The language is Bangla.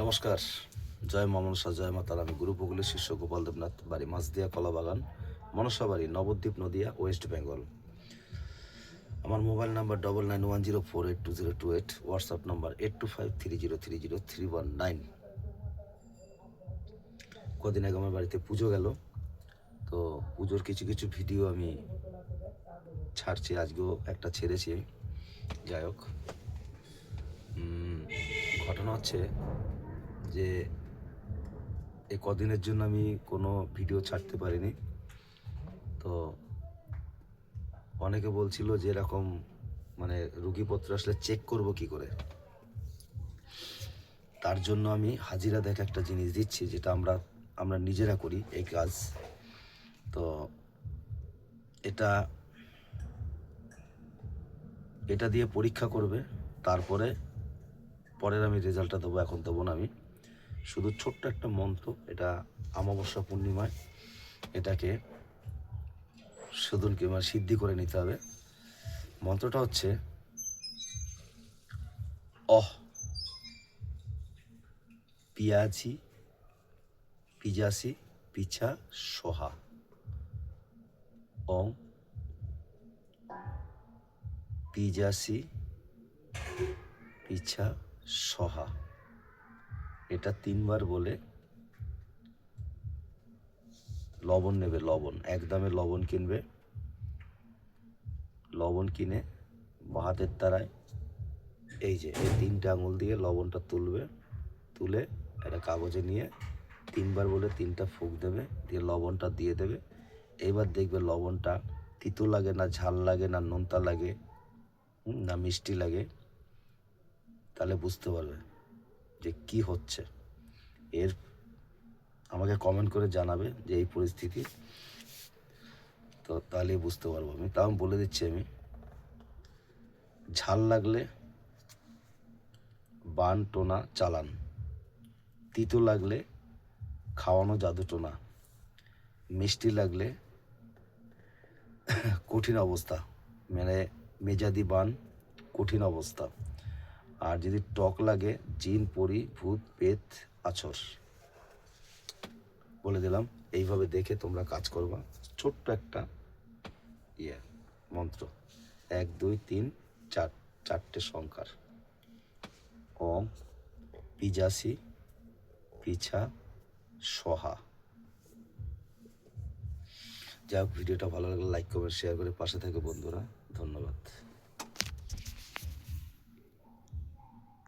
নমস্কার। জয় মা জয় মাতার আমি গুরু ভূগোলের শিষ্য গোপাল দেবনাথ, বাড়ি মাছদিয়া কলাবাগান মনসা বাড়ি, নবদ্বীপ নদিয়া, ওয়েস্ট বেঙ্গল। আমার mobile number double nine one zero four eight two zero two eight WhatsApp number eight two five three zero three zero three one nine কদিন আগে আমার বাড়িতে পুজো গেল, তো পুজোর কিছু কিছু ভিডিও আমি ছাড়ছি, আজকেও একটা ছেড়েছি যাই হোক ঘটনা হচ্ছে যে এই কদিনের জন্য আমি কোনো ভিডিও ছাড়তে পারিনি। তো অনেকে বলছিল যে এরকম মানে রুগীপত্র আসলে চেক করব কি করে। তার জন্য আমি হাজিরা দেখে একটা জিনিস দিচ্ছি যেটা আমরা আমরা নিজেরা করি এই কাজ। তো এটা এটা দিয়ে পরীক্ষা করবে, তারপরে পরের আমি রেজাল্টটা দেবো, এখন দেবো না আমি। শুধু ছোট্ট একটা মন্ত্র, এটা অমাবস্যা পূর্ণিমায়, এটাকে শোধন কিংবা সিদ্ধি করে নিতে হবে। মন্ত্রটা হচ্ছে, অহ পিয়াজি পিজাসি পিছা, সোহা। অং পিজাসি পিছা, সহা। এটা তিনবার বলে লবণ নেবে, লবণ, এক দামে লবণ কিনবে। লবণ কিনে হাতের তারায় এই যে, এই তিনটা আঙুল দিয়ে লবণটা তুলবে, তুলে একটা কাগজে নিয়ে তিনবার বলে তিনটা ফুক দেবে, দিয়ে লবণটা দিয়ে দেবে। এইবার দেখবে লবণটা তিতো লাগে না, ঝাল লাগে না, নোনতা লাগে না মিষ্টি লাগে, তাহলে বুঝতে পারবে। যে কি হচ্ছে? এর আমাকে কমেন্ট করে জানাবে যে এই পরিস্থিতি। তো তাহলে বুঝতে পারব আমি। তাও বলে দিচ্ছি আমি। ঝাল লাগলে বান টোনা চালান। তিতো লাগলে খাওয়ানো জাদু টোনা। মিষ্টি লাগলে কঠিন অবস্থা। মানে মেজাদি বান কঠিন অবস্থা। আর যদি টক লাগে, জিন, পরি, ভূত, পেত, আছর। বলে দিলাম, এইভাবে দেখে তোমরা কাজ করবা। ছোট্ট একটা ইয়ে মন্ত্র। এক, দুই, তিন, চার, চারটে সংখ্যার। ওম, পিজাসি, পিছা, সহা। যাই হোক, ভিডিওটা ভালো লাগলে লাইক করবে শেয়ার করে পাশে থাকে বন্ধুরা, ধন্যবাদ।